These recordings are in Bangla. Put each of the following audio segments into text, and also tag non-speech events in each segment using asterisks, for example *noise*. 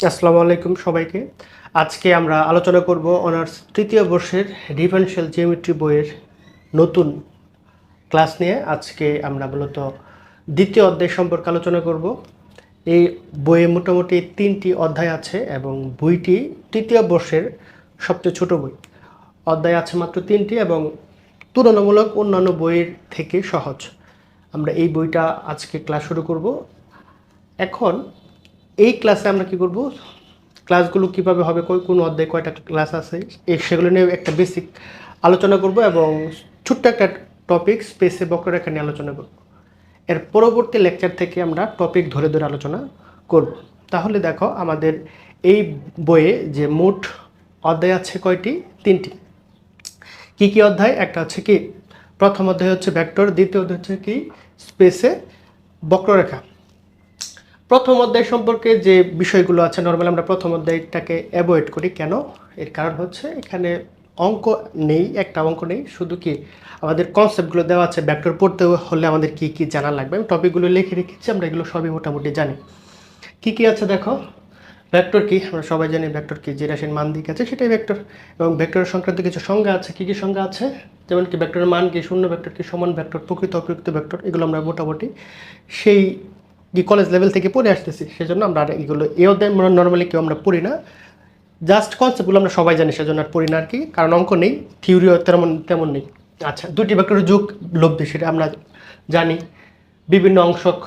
আসসালামু আলাইকুম সবাইকে। আজকে আমরা আলোচনা করব অনার্স তৃতীয় বর্ষের ডিফারেন্সিয়াল জিওমেট্রি বইয়ের নতুন ক্লাস নিয়ে। আজকে আমরা মূলত দ্বিতীয় অধ্যায় সম্পর্কে আলোচনা করব। এই বইয়ে মোটামুটি তিনটি অধ্যায় আছে এবং বইটি তৃতীয় বর্ষের সবচেয়ে ছোট বই। অধ্যায় আছে মাত্র তিনটি এবং তুলনামূলক অন্যান্য বইয়ের থেকে সহজ। আমরা এই বইটা আজকে ক্লাস শুরু করব। এখন এই ক্লাসে আমরা কি করব? ক্লাসগুলো কীভাবে হবে? কোন অধ্যায়ে কয়টা ক্লাস আছে? এই সেগুলো নিয়ে একটা বেসিক আলোচনা করব এবং ছোট্ট একটা টপিক স্পেসে বক্ররেখা নিয়ে আলোচনা করব। এর পরবর্তী লেকচার থেকে আমরা টপিক ধরে ধরে আলোচনা করব। তাহলে দেখো, আমাদের এই বইয়ে যে মোট অধ্যায় আছে কয়টি? তিনটি। কি কি অধ্যায়? একটা হচ্ছে কি? প্রথম অধ্যায় হচ্ছে ভেক্টর, দ্বিতীয় অধ্যায় হচ্ছে কি? স্পেসে বক্ররেখা। প্রথম অধ্যায় সম্পর্কে যে বিষয়গুলো আছে নর্মাল আমরা প্রথম অধ্যায়টাকে অ্যাভয়েড করি। কেন? এর কারণ হচ্ছে এখানে অঙ্ক নেই, একটা অঙ্ক নেই। শুধু কি আমাদের কনসেপ্টগুলো দেওয়া আছে ভেক্টর পড়তে হলে আমাদের কি কি জানা লাগবে? আমি টপিকগুলো লিখে রেখেছি, আমরা এগুলো সবই মোটামুটি জানি। কি কি আছে দেখো? ভেক্টর কি? আমরা সবাই জানি ভেক্টর কি, যে রাশির মান দিক আছে সেটাই ভেক্টর এবং ভেক্টর সংক্রান্ত কিছু সংজ্ঞা আছে, কি কি সংজ্ঞা আছে? যেমন কি ভেক্টরের মান কি, শূন্য ভেক্টর কি, সমান ভেক্টর প্রকৃত অপ্রকৃত ভেক্টর এগুলো আমরা মোটামুটি সেই কি কলেজ লেভেল থেকে পড়ে আসতেছি, সেজন্য আমরা আর এগুলো এ অধ্যায় নর্মালি কেউ আমরা পড়ি না। জাস্ট কনসেপ্টগুলো আমরা সবাই জানি, সেজন্য আর পড়ি না আর কি কারণ অঙ্ক নেই থিওরিও তেমন তেমন নেই। আচ্ছা দুটি ভেক্টরের যুগ লব্ধি সেটা আমরা জানি। বিভিন্ন অংশক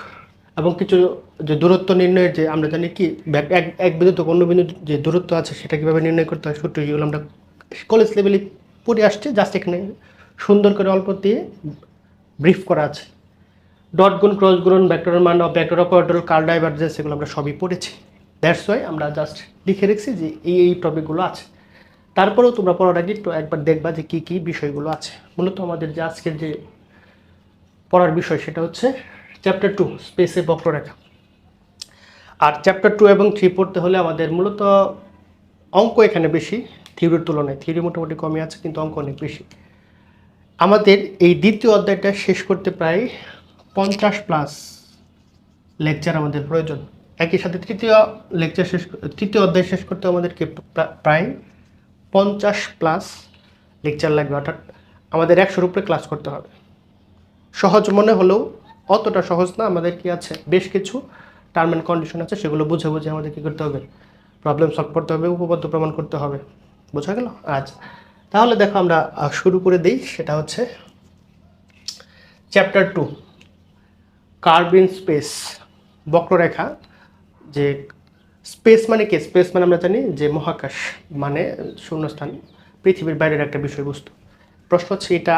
এবং কিছু যে দূরত্ব নির্ণয়ের যে আমরা জানি কি এক এক বিন্দু থেকে অন্য বিন্দু যে দূরত্ব আছে, সেটা কীভাবে নির্ণয় করতে হয়, সূত্র যেগুলো আমরা কলেজ লেভেলে পড়ে আসছে। জাস্ট এখানে সুন্দর করে অল্প দিয়ে ব্রিফ করা আছে। ডট গুণ ক্রস গুণ ভেক্টরের মান of vector operator curl divergence এগুলো আমরা সবই পড়েছি। দ্যাটস ওয়াই আমরা জাস্ট লিখে রেখেছি যে এই এই টপিকগুলো আছে। তারপরেও তোমরা পড়ার আগে একটু একবার দেখবা যে কী কী বিষয়গুলো আছে। মূলত আমাদের যে আজকের যে পড়ার বিষয় সেটা হচ্ছে চ্যাপ্টার টু স্পেসে বক্ররেখা। আর চ্যাপ্টার টু এবং থ্রি পড়তে হলে আমাদের মূলত অঙ্ক এখানে বেশি, থিওরির তুলনায়। থিওরি মোটামুটি কমই আছে, কিন্তু অঙ্ক অনেক বেশি। আমাদের এই দ্বিতীয় অধ্যায়টা শেষ করতে প্রায় পঞ্চাশ প্লাস লেকচার আমাদের প্রয়োজন। একই সাথে তৃতীয় লেকচার শেষ তৃতীয় অধ্যায় শেষ করতে আমাদেরকে প্রায় পঞ্চাশ প্লাস লেকচার লাগবে। অর্থাৎ আমাদের একশোর উপরে ক্লাস করতে হবে। সহজ মনে হলেও অতটা সহজ না, আমাদের কি আছে? বেশ কিছু টার্ম অ্যান্ড কন্ডিশন আছে, সেগুলো বুঝে বুঝে আমাদের কী করতে হবে? প্রবলেম সলভ করতে হবে, উপপাদ্য প্রমাণ করতে হবে। বোঝা গেল? আজ। তাহলে দেখো আমরা শুরু করে দিই, সেটা হচ্ছে chapter two curve in space, বক্ররেখা, যে স্পেস মানে কি? স্পেস মানে আমরা জানি যে মহাকাশ মানে শূন্যস্থান, পৃথিবীর বাইরের একটা বিষয়বস্তু। প্রশ্ন হচ্ছে, এটা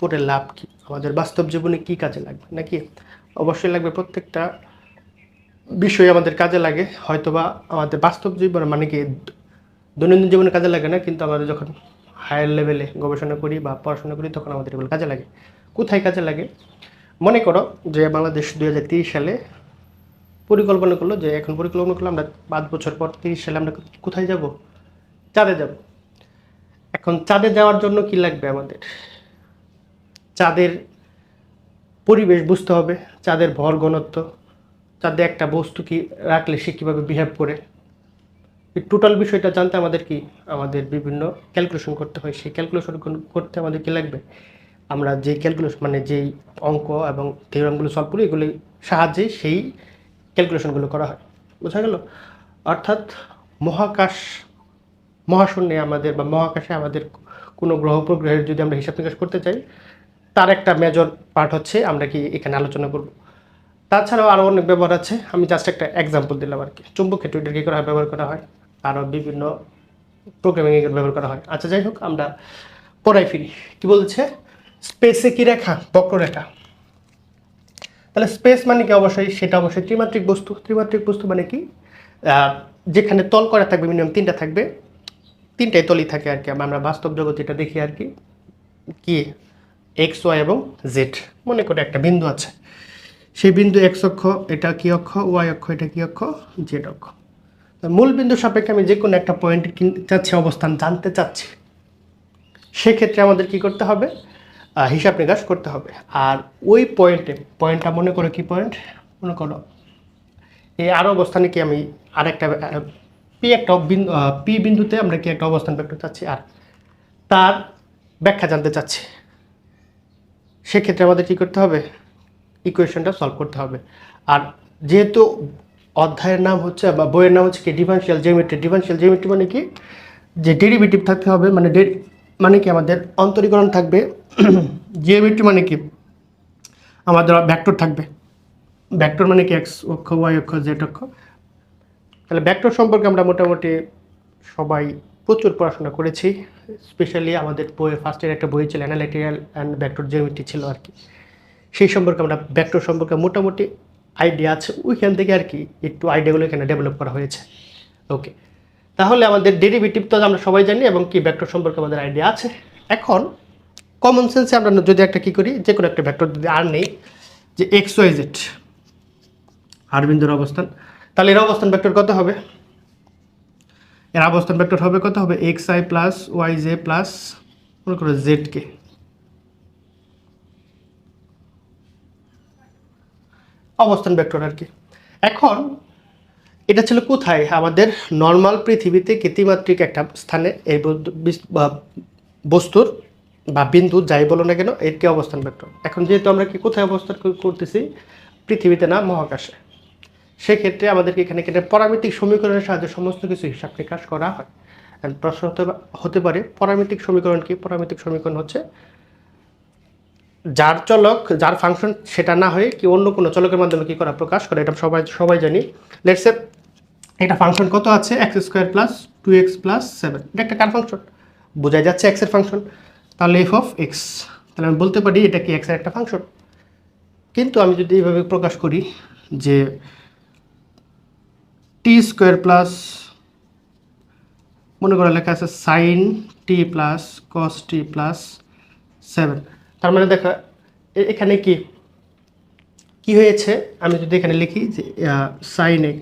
পড়ে লাভ কি? আমাদের বাস্তব জীবনে কি কাজে লাগবে নাকি? অবশ্যই লাগবে, প্রত্যেকটা বিষয় আমাদের কাজে লাগে। হয়তোবা আমাদের বাস্তব জীবনে মানে কি, দৈনন্দিন জীবনে কাজে লাগে না, কিন্তু আমাদের যখন হায়ার লেভেলে গবেষণা করি বা পড়াশোনা করি, তখন আমাদের এগুলো কাজে লাগে। কোথায় কাজে লাগে? মনে করো যে বাংলাদেশ তিরিশ সালে পরিকল্পনা করল যে এখন পরিকল্পনা করল আমরা পাঁচ বছর পর তিরিশ সালে আমরা কোথায় যাব? চাঁদে যাব। এখন চাঁদে যাওয়ার জন্য কি লাগবে আমাদের? চাঁদের পরিবেশ বুঝতে হবে, চাঁদের ভর ঘনত্ব, চাঁদে একটা বস্তু কি রাখলে সে কীভাবে বিহেভ করে? এই টোটাল বিষয়টা জানতে আমাদের কি আমাদের বিভিন্ন ক্যালকুলেশন করতে হয়, সেই ক্যালকুলেশন করতে আমাদের কি লাগবে? আমরা যে ক্যালকুলেশন মানে যেই অঙ্ক এবং থিওরামগুলো সলভ করি, এগুলি সাহায্যে সেই ক্যালকুলেশনগুলো করা হয়। বোঝা গেল? অর্থাৎ মহাকাশ, মহাশূন্যে আমাদের বা মহাকাশে আমাদের কোনো গ্রহ উপগ্রহের যদি আমরা হিসাব নিকাশ করতে চাই, তার একটা মেজর পার্ট হচ্ছে আমরা কি এখানে আলোচনা করব। তাছাড়াও আরও অনেক ব্যবহার আছে। আমি জাস্ট একটা এক্সাম্পল দিলাম আর কি। চুম্বক ক্ষেত্রে এটা কী করা হয়? ব্যবহার করা হয়। আরও বিভিন্ন প্রোগ্রামিং এর ব্যবহার করা হয়। আচ্ছা যাই হোক, আমরা পড়াই ফিরি। কী বলছে? স্পেসে কি রেখা? বক্ররেখা। তাহলে স্পেস মানে কি অবশ্যই? সেটা অবশ্যই ত্রিমাত্রিক বস্তু। ত্রিমাত্রিক বস্তু মানে কি? যেখানে তল করা থাকবে মিনিমাম তিনটা থাকবে। তিনটাই তলই থাকে আর কি। আমরা বাস্তব জগৎ এটা দেখি আর কি কি? এক্স ওয়াই এবং জেড মনে করে একটা বিন্দু আছে। সেই বিন্দু এক্স অক্ষ, এটা কি অক্ষ? ওয়াই অক্ষ, এটা কি অক্ষ? জেড অক্ষ। মূল বিন্দু সাপেক্ষে আমি যে কোনো একটা পয়েন্ট চাচ্ছি, অবস্থান জানতে চাচ্ছি। সেক্ষেত্রে আমাদের কি করতে হবে? হিসাব নিকাশ করতে হবে। আর ওই পয়েন্টে পয়েন্টটা মনে করো কি পয়েন্ট মনে করো, এই আরও অবস্থানে কি আমি আরেকটা পি একটা বিন্দু পি বিন্দুতে আমরা কি একটা অবস্থান ভেক্টর চাচ্ছি? আর তার ব্যাখ্যা জানতে চাচ্ছি। সেক্ষেত্রে আমাদের কি করতে হবে? ইকুয়েশনটা সলভ করতে হবে। আর যেহেতু অধ্যায়ের নাম হচ্ছে বা বইয়ের নাম হচ্ছে কি? ডিফারেন্সিয়াল জিওমেট্রি ডিফারেন্সিয়াল জিওমেট্রি মানে কি? যে ডেরিভেটিভ থাকতে হবে মানে মানে কি আমাদের অন্তরীকরণ থাকবে *clears throat* জিওমেট্রি মানে কি? আমাদের ভেক্টর থাকবে। ভেক্টর মানে কি? এক্স অক্ষ ওয়াই অক্ষ জেড অক্ষ। তাহলে ভেক্টর সম্পর্কে আমরা মোটামুটি সবাই প্রচুর পড়াশোনা করেছি স্পেশালি আমাদের বইয়ে ইয়ার একটা বই ছিল অ্যানালিটিক্যাল অ্যান্ড ভেক্টর জিওমেট্রি ছিল আর কি। সেই সম্পর্কে আমরা ভেক্টর সম্পর্কে মোটামুটি আইডিয়া আছে। ওইখান থেকে আর কি একটু আইডিয়াগুলো এখানে ডেভেলপ করা হয়েছে। ওকে তাহলে আমাদের ডেরিভেটিভ তো আমরা সবাই জানি এবং কি ভেক্টর সম্পর্কে আমাদের আইডিয়া আছে। এখন কমন সেন্সে আমরা যদি একটা কী করি যে কোনো একটা ভেক্টর যদি আর নেই, যে এক্স ওয়াই জেড আর বিন্দুর অবস্থান, তাহলে এর অবস্থান ভেক্টর কত হবে? এর অবস্থান ভেক্টর হবে কত হবে? X i plus y j plus মনে করো জেড কে। অবস্থান ভেক্টর আর কি। এখন এটা ছিল কোথায়? আমাদের নর্মাল পৃথিবীতে কৃতিমাত্রিক একটা স্থানে এই বস্তুর বা বিন্দু যাই বলো না কেন, এর কি অবস্থান ভেক্টর এখন যেহেতু আমরা কি কোথায় অবস্থান করতেছি? পৃথিবীতে না, মহাকাশে। সেক্ষেত্রে আমাদেরকে এখানে কেটে পরামিতিক সমীকরণের সাহায্যে সমস্ত কিছু হিসাব নিকাশ করা হয়। প্রশ্ন হতে হতে পারে, পরামিতিক সমীকরণ কি? পরামিতিক সমীকরণ হচ্ছে যার চলক, যার ফাংশন সেটা না হয়ে কি অন্য কোনো চলকের মাধ্যমে কি করা প্রকাশ করে? এটা সবাই সবাই জানি। লেটসে এটা ফাংশন কত আছে? X square plus two x plus seven এটা একটা কার ফাংশন বোঝা যাচ্ছে এক্সের ফাংশন তাহলে এফ অফ এক্স তাহলে আমি বলতে পারি এটা কি এক্সের একটা ফাংশন কিন্তু আমি যদি এইভাবে প্রকাশ করি যে টি স্কোয়ার প্লাস মনে করে লেখা আছে sine t plus cos t plus seven তার মানে দেখা এখানে কি? কি হয়েছে? আমি যদি এখানে লিখি যে সাইন এ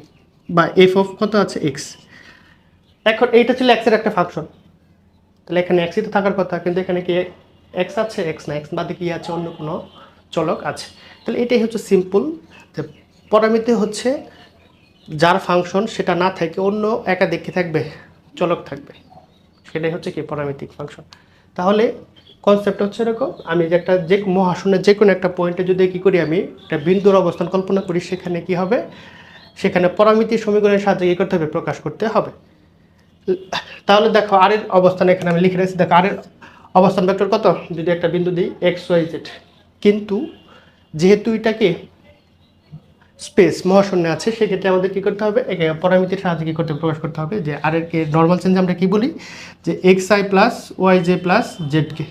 বা এফ অফ কত আছে? এক্স এখন এইটা ছিল এক্সের একটা ফাংশন তাহলে এখানে এক্সই তো থাকার কথা, কিন্তু এখানে কি এক্স আছে? এক্স না এক্স বাদে কি আছে? অন্য কোনো চলক আছে। তাহলে এটাই হচ্ছে সিম্পল যে পরামিতি হচ্ছে যার ফাংশন সেটা না থাকে অন্য একাধিক কি থাকবে? চলক থাকবে। সেটাই হচ্ছে কি পরামিতিক ফাংশন তাহলে কনসেপ্ট হচ্ছে এরকম। আমি যে একটা যে মহাশূন্যের যে কোনো একটা পয়েন্টে যদি কি করি আমি, একটা বিন্দুর অবস্থান কল্পনা করি, সেখানে কি হবে? সেখানে পরামিতি সমীকরণের সাহায্যে কী করতে হবে, প্রকাশ করতে হবে। তাহলে দেখো আর এর অবস্থান এখানে আমি লিখে রেখেছি। দেখো আর এর অবস্থান ভেক্টর কত? যদি একটা বিন্দু দিই এক্স ওয়াই জেড কিন্তু যেহেতু এটাকে স্পেস মহাশূন্যে আছে, সেক্ষেত্রে আমাদের কী করতে হবে? পরামিতির সাহায্যে কী করতে? প্রকাশ করতে হবে যে আর কে নর্মাল চেঞ্জ আমরা কী বলি? যে x i plus y j plus z কে।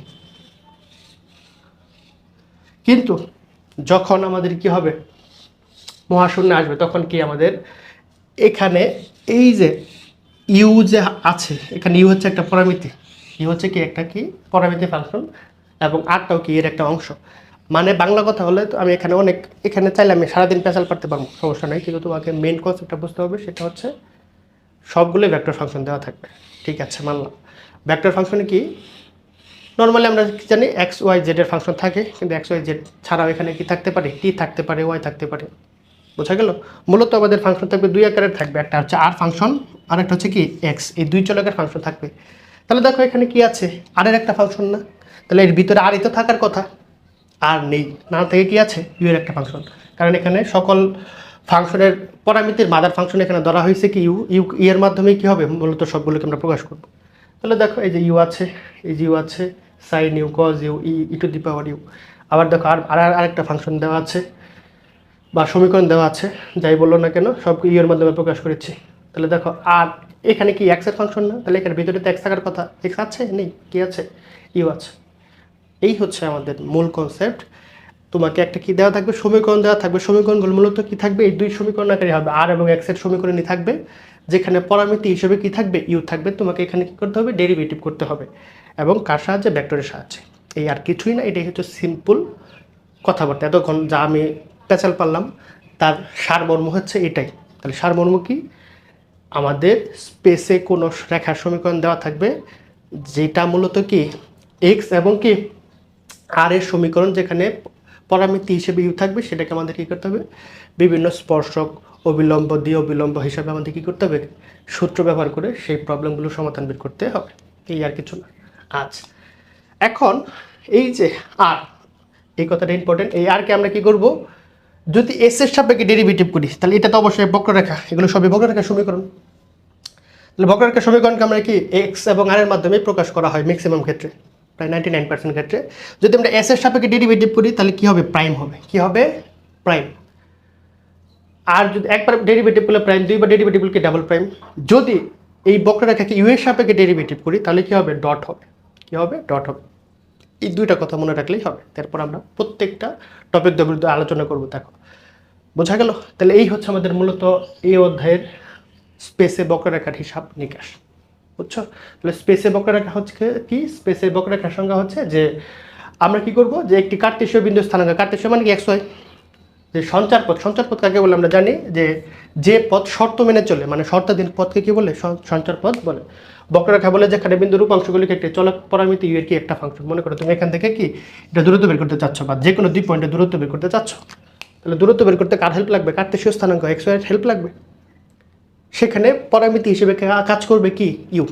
কিন্তু যখন আমাদের কি হবে? মহাশূন্য আসবে, তখন কি আমাদের এখানে এই যে ইউ যে আছে, এখানে ইউ হচ্ছে একটা পরামিতি। ইউ হচ্ছে কি একটা কি? পরামিতি ফাংশন এবং আরটাও কি এর একটা অংশ। মানে বাংলা কথা হলে তো আমি এখানে অনেক, এখানে চাইলে আমি সারাদিন পেঁচাল পারতে পারব, সমস্যা নেই। কিন্তু তোমাকে মেন কনসেপ্টটা বুঝতে হবে, সেটা হচ্ছে সবগুলোই ভেক্টর ফাংশন দেওয়া থাকবে। ঠিক আছে, মানলাম। ভেক্টর ফাংশনে কি? নর্মালি আমরা জানি এক্স ওয়াই জেডের ফাংশন থাকে, কিন্তু এক্স ওয়াই জেড ছাড়াও এখানে কি থাকতে পারে? টি থাকতে পারে ওয়াই থাকতে পারে। বোঝা গেল? মূলত আমাদের ফাংশন থাকবে দুই আকারের থাকবে। একটা হচ্ছে আর ফাংশন আর একটা হচ্ছে কি? এক্স এই দুই চলকের ফাংশন থাকবে। তাহলে দেখো এখানে কি আছে? আর একটা ফাংশন না। তাহলে এর ভিতরে আর তো থাকার কথা। আর নেই। না থেকে কি আছে? ইউ এর একটা ফাংশন কারণ এখানে সকল ফাংশনের পরামিতির মাদার ফাংশন এখানে ধরা হয়েছে কি? ইউ ইউ এর মাধ্যমে কি হবে? মূলত সবগুলোকে আমরা প্রকাশ করব। তাহলে দেখো এই যে ইউ আছে, এই যে ইউ আছে sine u cos u e to the power u আবার দেখো আর আর আরেকটা ফাংশন দেওয়া আছে। বা সমীকরণ দেওয়া আছে, যাই বলল না কেন, সব ইউ এর মাধ্যমে প্রকাশ করেছি। তাহলে দেখো, আর এখানে কি এক্সের ফাংশন না? তাহলে এখানে ভিতরে তো এক্স থাকার কথা। এক্স আছে? নেই। কি আছে? ইউ আছে। এই হচ্ছে আমাদের মূল কনসেপ্ট তোমাকে একটা কি দেওয়া থাকবে? সমীকরণ দেওয়া থাকবে। সমীকরণগুলো মূলত কী থাকবে? এই দুই সমীকরণ আকারে হবে। আর এবং এক্সের সমীকরণই থাকবে। যেখানে পরামিতি হিসেবে কি থাকবে? ইউ থাকবে। তোমাকে এখানে কি করতে হবে? ডেরিভেটিভ করতে হবে। এবং কার সাহায্যে? ভেক্টরের সাহায্যে। এই আর কিছুই না। এটাই হচ্ছে সিম্পল কথাবার্তা। এতক্ষণ যা আমি পেঁচাল পারলাম, তার সারমর্ম হচ্ছে এটাই। তাহলে সারমর্ম কি? আমাদের স্পেসে কোনো রেখার সমীকরণ দেওয়া থাকবে, যেটা মূলত কি? এক্স এবং কি? আর এর সমীকরণ যেখানে পরামিতি হিসেবে ইউ থাকবে, সেটাকে আমাদের কী করতে হবে? বিভিন্ন স্পর্শক অবিলম্ব দিয়ে অবিলম্ব হিসাবে আমাদের কী করতে হবে? সূত্র ব্যবহার করে সেই প্রবলেমগুলো সমাধান বের করতে হবে। এই আর কিছু না। আজ, এখন এই যে আর এই কথাটা ইম্পর্টেন্ট এই আরকে আমরা কি করব? যদি এস এর সাপেক্ষে ডেরিভেটিভ করি তাহলে এটা তো অবশ্যই বক্ররেখা। এগুলো সবই বক্ররেখা সমীকরণ। তাহলে বক্ররেখা সমীকরণকে আমরা কি এক্স এবং আর এর মাধ্যমে প্রকাশ করা হয় ম্যাক্সিমাম ক্ষেত্রে, প্রায় নাইনটি নাইন পার্সেন্ট ক্ষেত্রে। যদি আমরা এস এর সাপেক্ষে ডেরিভেটিভ করি, তাহলে কি হবে? প্রাইম হবে। কি হবে? প্রাইম আর যদি একবার ডেরিভেটিভ করলে প্রাইম দুইবার ডেরিভেটিভ করলে ডাবল প্রাইম যদি এই বক্ররেখাকে ইউ এর সাপেক্ষে ডেরিভেটিভ করি, তাহলে কি হবে? ডট হবে। কি হবে? ডট হবে। এই দুইটা কথা মনে রাখলেই হবে। তারপর আমরা প্রত্যেকটা টপিক বিরুদ্ধে আলোচনা করব, দেখো। বোঝা গেল? তাহলে এই হচ্ছে আমাদের মূলত এই অধ্যায়ের স্পেসে বক্ররেখার হিসাব নিকাশ, বুঝছ? তাহলে স্পেসে বক্ররেখা হচ্ছে কি? স্পেসে বক্ররেখার সংজ্ঞা হচ্ছে যে আমরা কি করব? যে একটি কার্তেশীয় বিন্দু স্থানাঙ্ক কার্তেশীয় মানে কি? একশো যে সঞ্চার পথ সঞ্চার পথ কাকে বলে আমরা জানি যে যে পথ শর্ত মেনে চলে মানে শর্তাধীন পথকে কি বলে? সঞ্চার পথ বলে। বক্ররেখা বলে যেখানে বিন্দুর উপাংশগুলিকে একটি চলক পরামিতি ইউ এর কি একটা ফাংশন মনে করো তুমি এখান থেকে কি? এটা দূরত্ব বের করতে চাচ্ছ বা যে কোনো দুই পয়েন্টে দূরত্ব বের করতে চাচ্ছ। তাহলে দূরত্ব বের করতে কার হেল্প লাগবে? কার্তেশীয় স্থানাঙ্ক? এক্স ওয়াই হেল্প লাগবে? সেখানে পরামিতি হিসেবে কাজ করবে কি? ইউ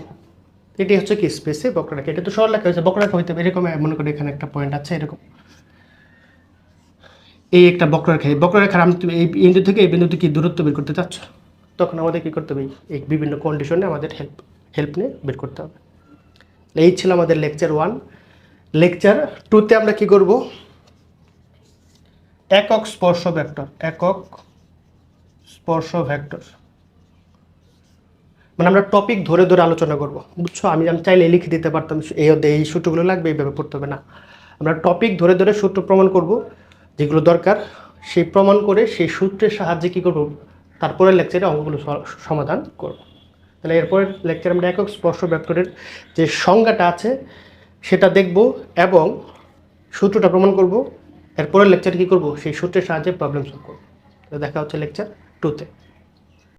এটি হচ্ছে কি? স্পেসে বক্ররেখা। এটা তো সরল লেখা হয়েছে। বক্ররেখা হইতে, এরকম মনে করি এখানে একটা পয়েন্ট আছে, এরকম। এই একটা বক্ররেখা। এই বক্ররেখার আমি, তুমি এই বিন্দু থেকে এই বিন্দুতে কি দূরত্ব বের করতে চাচ্ছ? তখন আমাদের কী করতে হবে? এই বিভিন্ন কন্ডিশনে আমাদের হেল্প হেল্প নিয়ে বের করতে হবে। এই ছিল আমাদের লেকচার ওয়ান লেকচার টুতে আমরা কি করব? একক স্পর্শ ভেক্টর, একক স্পর্শ ভেক্টর। মানে আমরা টপিক ধরে ধরে আলোচনা করব, বুঝছ? আমি আমি চাইলে লিখে দিতে পারতাম, এই এই সূত্রগুলো লাগবে, এইভাবে পড়তে হবে না। আমরা টপিক ধরে ধরে সূত্র প্রমাণ করব, যেগুলো দরকার সেই প্রমাণ করে সেই সূত্রের সাহায্যে কী করব তারপরে লেকচারে অঙ্কগুলো সমাধান করব। তাহলে এরপরের লেকচার আমরা একক স্পর্শ ভেক্টরের যে সংজ্ঞাটা আছে, সেটা দেখব এবং সূত্রটা প্রমাণ করব। এরপরের লেকচার কী করব? সেই সূত্রের সাহায্যে প্রবলেম সলভ করব। তো দেখা হচ্ছে লেকচার টুতে